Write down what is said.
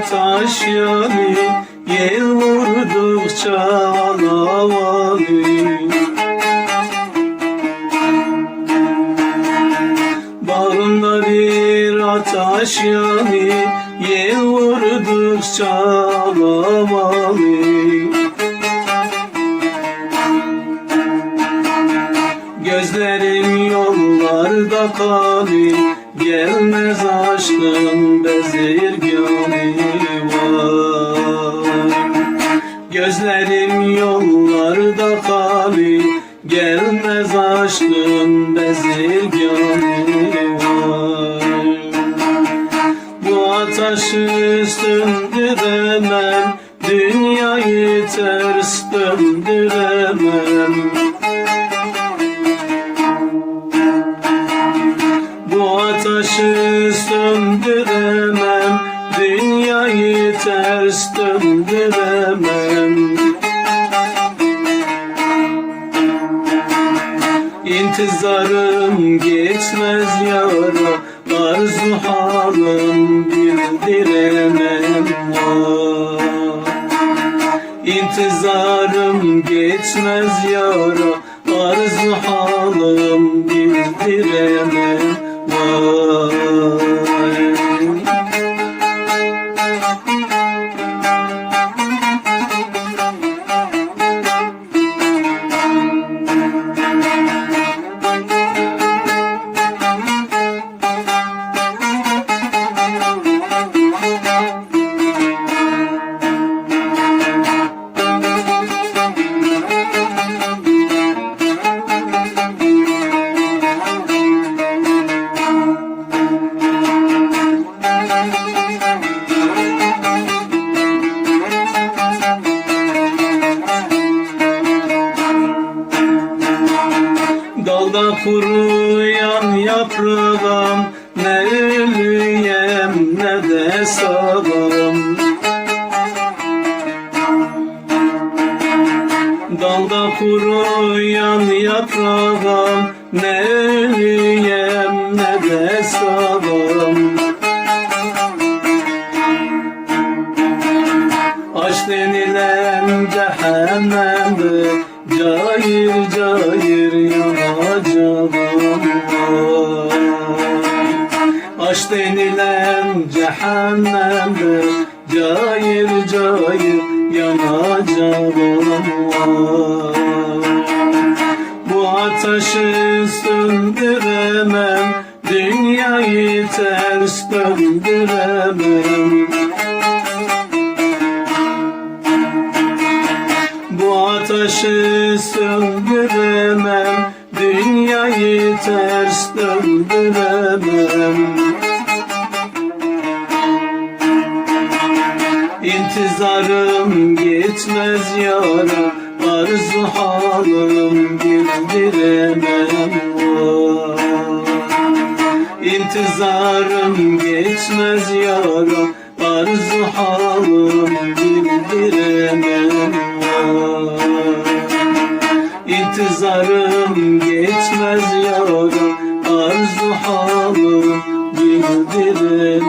taş yani Yel vurdukça alavanı Bağımda bir ateş yani Yel vurdukça alavanı kali Gelmez aşkın bezirganı var. Gözlerim yollarda kali Gelmez aşkın bezirganı var. Bu ateşi söndüremem Dünyayı ters döndüremem Dünyayı ters döndüremem İntizarım geçmez yara Arzu halım bildiremem var İntizarım geçmez yara Arzu halım bildiremem kuruyan yaprağım Ne ölüyem ne de sağlam. Dalda kuruyan yaprağım Ne ölüyem ne de sağlam. Aşk denilen cehennemde Cayır cayır vay. Aşk denilen cehennemde Cayır cayır yanacağım. Bu ateşi söndüremem Dünyayı ters döndüremem Bu ateşi söndüremem Ters döndüremem İntizarım geçmez yara Arzu halım bildiremem. İntizarım geçmez yara Arzu halım İntizarım geçmez yara Arzu halım vay.